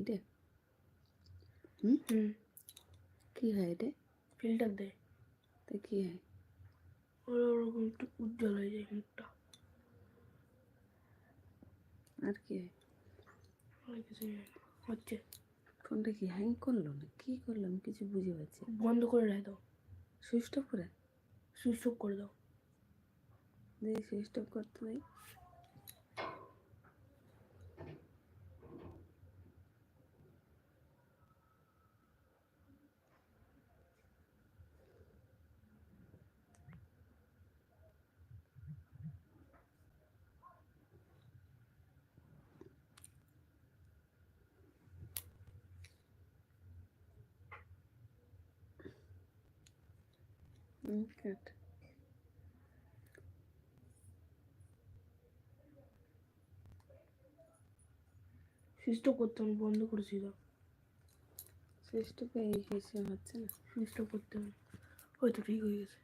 এইটা। হুম? কি হয় এটা? ফিল্টার দেয়। তা কি হয়? ওর ওরকম একটু উজ্জ্বল হয়ে যায় মুখটা। আর কি হয়? কিছু হচ্ছে। ফোনটা কি হ্যাং করল না? কি করল? আমি কিছু বুঝে পাচ্ছি বন্ধ করে রাখ দাও। সুইচ অফ করে? সুইচ অফ করে দাও। দেখি সুইচ অফ করতে দেয় হুম কাট সুইচ করতে হবে বন্ধ করেছি দাও সুইচ অফ এই হিসেবে হচ্ছে না। সুইচ করতে হবে। হয়তো ঠিক হয়ে গেছে।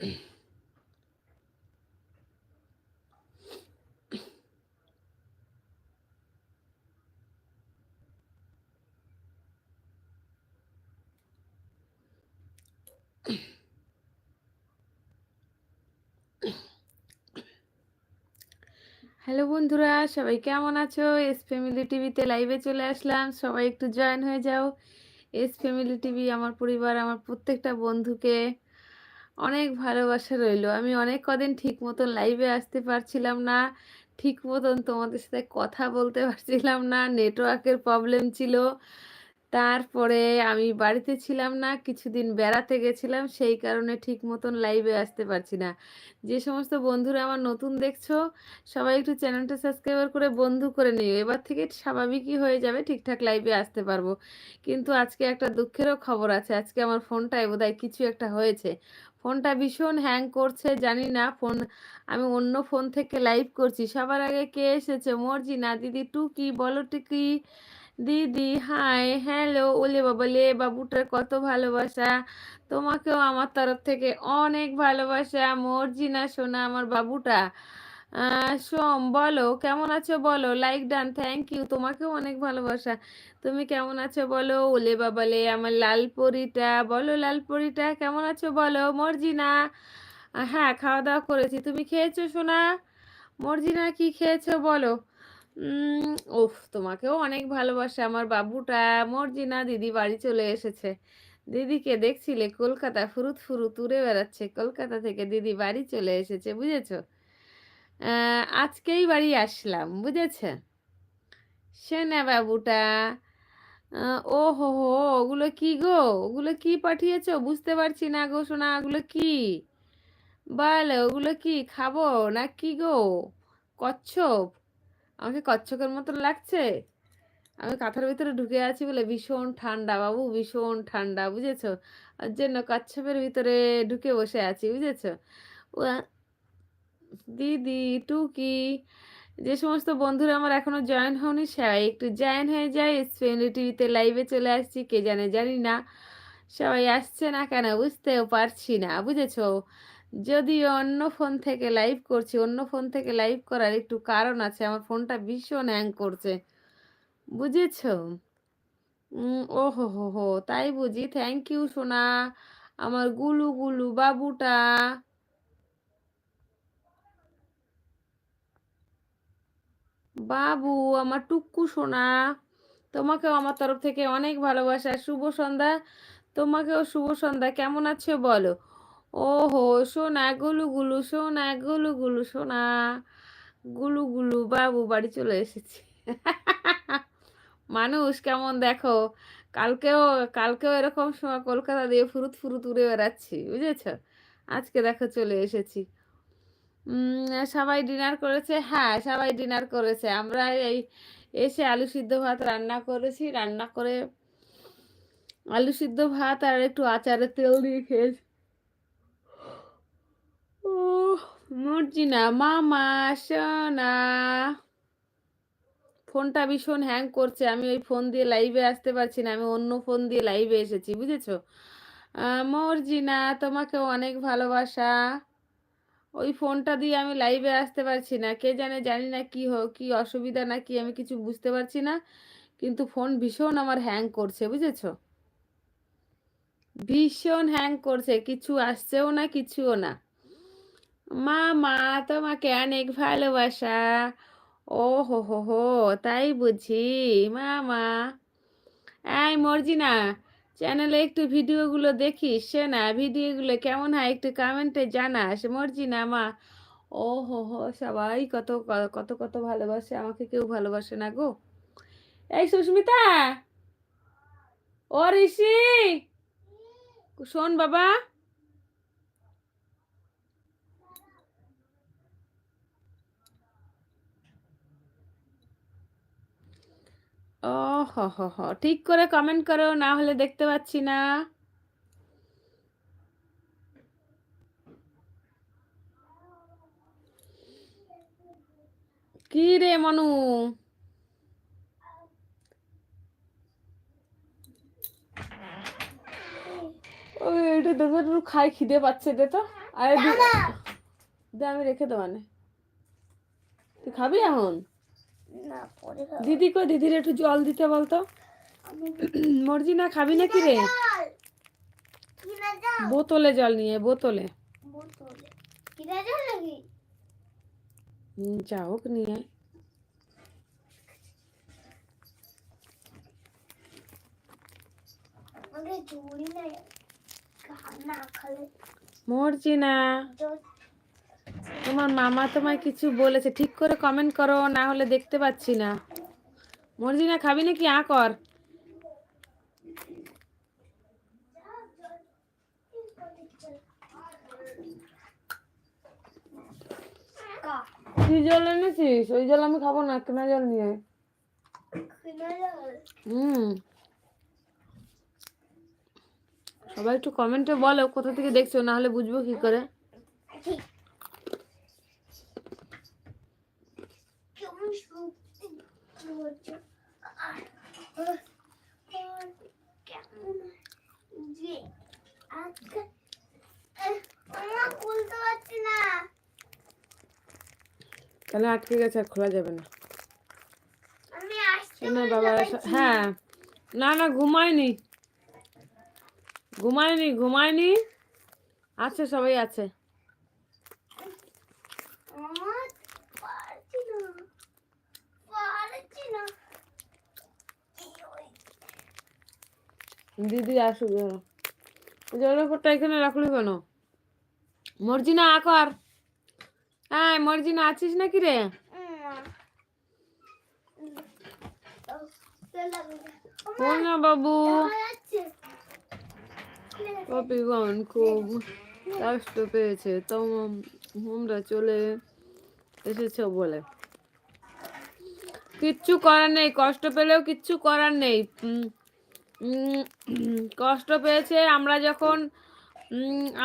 হ্যালো বন্ধুরা, সবাই কেমন আছো? এস ফ্যামিলি টিভিতে লাইভে চলে আসলাম। সবাই একটু জয়েন হয়ে যাও। এস ফ্যামিলি টিভি আমার পরিবার, আমার প্রত্যেকটা বন্ধুকে অনেক ভালোবাসা রইল। আমি অনেক কদিন ঠিক মতন লাইভে আসতে পারছিলাম না, ঠিক মতন তোমাদের সাথে কথা বলতে পারছিলাম না নেটওয়ার্কের প্রবলেম ছিল। তারপরে আমি বাড়িতে ছিলাম না, কিছুদিন বেড়াতে গেছিলাম, সেই কারণে ঠিক মতন লাইভে আসতে পারছি না। যে সমস্ত বন্ধুরা আমার নতুন দেখছ, সবাই একটু চ্যানেলটা সাবস্ক্রাইবার করে বন্ধু করে নিও। এবার থেকে স্বাভাবিকই হয়ে যাবে ঠিকঠাক লাইভে আসতে পারব। কিন্তু আজকে একটা দুঃখেরও খবর আছে, আজকে আমার ফোনটায় বোধহয় কিছু একটা হয়েছে। ফোনটা ভীষণ হ্যাং করছে, জানি না ফোন আমি অন্য ফোন থেকে লাইভ করছি। সবার আগে কে এসেছে? মর্জি না দিদি, টুকি, বলো টুকি। দিদি হাই হ্যালো ওলে বাবা লে বাবুটার কত ভালোবাসা। তোমাকেও আমার তরফ থেকে অনেক ভালোবাসা, মর্জিনা শোনা আমার বাবুটা। সোম, বলো, কেমন আছো বলো? লাইক ডান থ্যাংক ইউ তোমাকেও অনেক ভালোবাসা। তুমি কেমন আছো বলো? ওলে বাবালে আমার লাল পরিটা বলো লাল পরিটা কেমন আছো বলো? মর্জিনা হ্যাঁ খাওয়া দাওয়া করেছি, তুমি খেয়েছো সোনা? মর্জিনা, কি খেয়েছো বলো? উফ, তোমাকেও অনেক ভালোবাসা আমার বাবুটা। মর্জিনা, দিদি বাড়ি চলে এসেছে। দিদিকে দেখছিলে, কলকাতা ফুরুত ফুরুত উড়ে বেড়াচ্ছে। কলকাতা থেকে দিদি বাড়ি চলে এসেছে, বুঝেছ? আজকেই বাড়ি আসলাম, বুঝেছে? সেনা বাবুটা ও হো হো ওগুলো কি গো? ওগুলো কি পাঠিয়েছো? বুঝতে পারছি না গো সোনা, ওগুলো কি? বলো, ওগুলো কি, খাব না কি গো? কচ্ছপ আমাকে কচ্ছপের মতন লাগছে? আমি কাঁথার ভিতরে ঢুকে আছি বলে ভীষণ ঠান্ডা বাবু, ভীষণ ঠান্ডা, বুঝেছ? ওর জন্য কচ্ছপের ভিতরে ঢুকে বসে আছি, বুঝেছ? দিদি, টুকি, যে সমস্ত বন্ধুরা আমার এখনও জয়েন হওনি, সবাই একটু জয়েন হয়ে যায়। স্পেনলি টিভিতে লাইভে চলে আসছি, কে জানে জানি না। সবাই আসছে না কেন, বুঝতেও পারছি না, বুঝেছ? যদি অন্য ফোন থেকে লাইভ করছি, অন্য ফোন থেকে লাইভ করার একটু কারণ আছে, আমার ফোনটা ভীষণ হ্যাং করছে। বুঝেছ? ও হো হো হো, তাই বুঝি। থ্যাংক ইউ সোনা। আমার গুলু গুলু বাবুটা। বাবু, আমার টুকু সোনা। তোমাকেও আমার তরফ থেকে অনেক ভালোবাসা। শুভ সন্ধ্যা। তোমাকেও শুভ সন্ধ্যা। কেমন আছো বলো? ও হো সোনা গুলু গুলু, সোনা গুলু গুলু, সোনা গুলু গুলু, বাবু বাড়ি চলে এসেছি। মানুষ কেমন দেখো? কালকেও কালকেও এরকম সময় কলকাতা দিয়ে ফুরুত ফুরুত উড়ে বেড়াচ্ছি, বুঝেছ? আজকে দেখো চলে এসেছি। সবাই ডিনার করেছে? হ্যাঁ সবাই ডিনার করেছে। আমরা এই, এসে আলু সিদ্ধ ভাত রান্না করেছি। রান্না করে আলু সিদ্ধ ভাত আর একটু আচারের তেল দিয়ে খেয়েছি ও মর্জিনা, মামা, সোনা। ফোনটা ভীষণ হ্যাং করছে। আমি ওই ফোন দিয়ে লাইভে আসতে পারছি না, আমি অন্য ফোন দিয়ে লাইভে এসেছি, বুঝেছ? মর্জিনা, তোমাকে অনেক ভালোবাসা। ওই ফোনটা দিয়ে আমি লাইভে আসতে পারছি না। কে জানে, জানি না কি হো, কি অসুবিধা না কি, আমি কিছু বুঝতে পারছি না। কিন্তু ফোন ভীষণ আমার হ্যাং করছে, বুঝেছ? ভীষণ হ্যাং করছে, কিছু আসছেও না, কিছুও না। মা মা তোমাকে অনেক ভালোবাসা। ও হো হো হো তাই বুঝি। মামা, এই মর্জিনা, চ্যানেলে একটু ভিডিওগুলো দেখিস, সে না? ভিডিওগুলো কেমন হয় একটু কমেন্টে জানাস। মর্জিনা, মা। ও হো হো সবাই কত কত কত ভালোবাসে, আমাকে কেউ ভালোবাসে না গো। এই সুস্মিতা, ও ঋষি, শোন বাবা। ও হ হ হ ঠিক করে কমেন্ট করো না হলে দেখতে পাচ্ছি না। কি রে মনু? ওই এটা দেখো একটু খাই খিদে পাচ্ছে দে তো। আরে দে- আমি রেখে দেবো মানে তুই খাবি এখন। দিদি কই? দিদির একটু জল দিতে বলতো। মর্জি না খাবি নাকি রে? বোতলে জল নিয়ে বোতলে। যা হোক নিয়ে আয়। না না খালে মর্জি না জল তোমার মামা তোমায় কিছু বলেছে ঠিক করে কমেন্ট করো না হলে দেখতে পাচ্ছি না। মর্জি না খাবি নাকি? আ কর। কা জল এনেছিস? ওই জল আমি খাব না কেনা জল নিয়ে। হুম। সবাই একটু কমেন্টে বলো কোথা থেকে দেখছ? না হলে বুঝব কি করে ঠিক কেমন শক্তি হচ্ছে আর আর- আর কেমন যে আজকে আমার খুলতে পারছি না তাহলে আটকে গেছে আর খোলা যাবে না। না। বাবা হ্যাঁ। না না ঘুমায়নি। ঘুমায়নি ঘুমায়নি। আছে সবাই আছে আমার পারছি না পারছি না এই ওই দিদি আসুক জলের উপরটা এখানে রাখলি কেন? মর্জিনা আকর হ্যাঁ মর্জিনা, আছিস নাকি রে? বাবু। কপিগণ খুব কষ্ট পেয়েছে। তো আমরা চলে এসেছ বলে। কিচ্ছু করার নেই, কষ্ট পেলেও কিচ্ছু করার নেই। কষ্ট পেয়েছে। আমরা যখন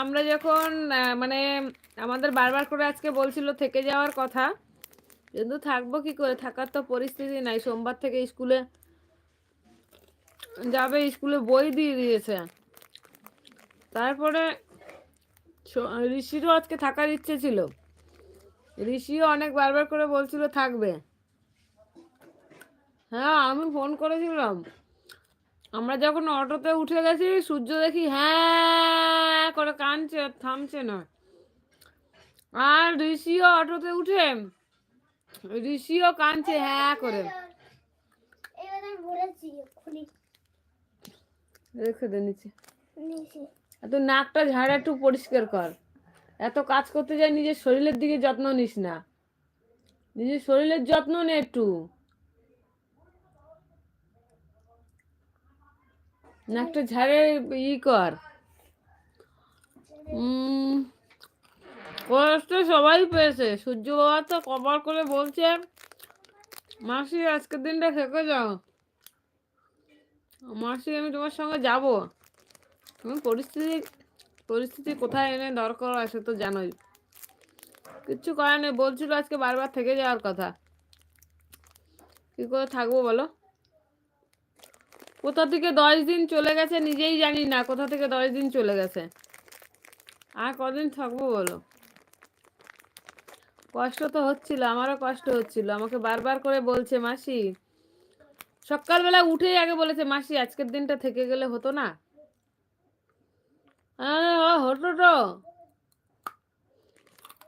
আমরা যখন মানে আমাদের বারবার করে আজকে বলছিল থেকে যাওয়ার কথা, কিন্তু থাকব কি করে? থাকার তো পরিস্থিতি নাই। সোমবার থেকে স্কুলে যাবে, স্কুলে বই দিয়ে দিয়েছে। তারপরে ঋষিরও আজকে থাকার ইচ্ছে ছিল। ঋষিও অনেক বারবার করে বলছিল থাকবে। হ্যাঁ আমি ফোন করেছিলাম। আমরা যখন অটোতে উঠে গেছি সূর্য দেখি হ্যাঁ করে কানছে আর থামছে না। আর ঋষিও অটোতে উঠে ঋষিও কানছে হ্যাঁ করে। রেখে দে নিচে। তুই নাকটা ঝাড়া একটু পরিষ্কার কর। এত কাজ করতে যাই নিজের শরীরের দিকে যত্ন নিস না। নিজের শরীরের যত্ন নে একটু। নাকটা ঝাড়ে ই কর। কষ্ট সবাই পেয়েছে। সূর্য বাবা তো কবার করে বলছে, মাসি আজকের দিনটা থেকে যাও। মাসি, আমি তোমার সঙ্গে যাব। এখন পরিস্থিতি পরিস্থিতি কোথায় এনে দরকার আছে তো জানোই। কিচ্ছু করার নেই, বলছিল আজকে বারবার থেকে যাওয়ার কথা। কি করে থাকব বলো? কোথা থেকে দশ দিন চলে গেছে নিজেই জানি না, কোথা থেকে দশ দিন চলে গেছে। আর কদিন থাকব বলো? কষ্ট তো হচ্ছিল, আমারও কষ্ট হচ্ছিল। আমাকে বারবার করে বলছে, মাসি, সকালবেলা উঠেই আগে বলেছে, মাসি, আজকের দিনটা থেকে গেলে হতো না।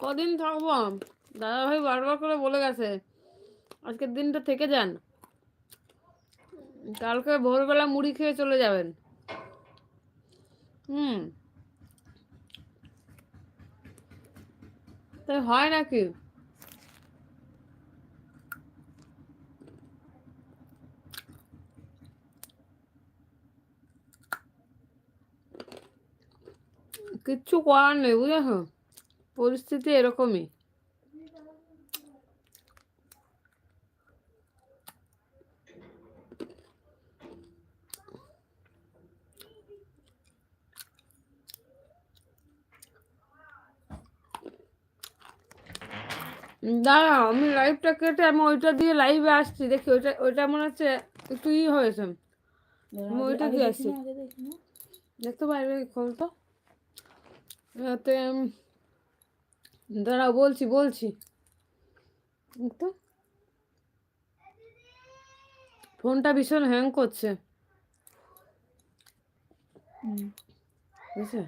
কদিন থাকব? দাদা ভাই বারবার করে বলে গেছে, আজকের দিনটা থেকে যান। কালকে ভোরবেলা মুড়ি খেয়ে চলে যাবেন। হুম। তাই হয় নাকি? কিচ্ছু করার নেই, বুঝেছ? পরিস্থিতি এরকমই। দাঁড়া আমি লাইভটা কেটে আমি ওইটা দিয়ে লাইভে আসছি দেখি ওইটা ওইটা মনে হচ্ছে একটু ই হয়েছে। আমি ওইটা দিয়ে আসছি। দেখতে পারবে খোল তো? দাঁড়াও বলছি বলছি। তো? ফোনটা ভীষণ হ্যাং করছে। বুঝছে?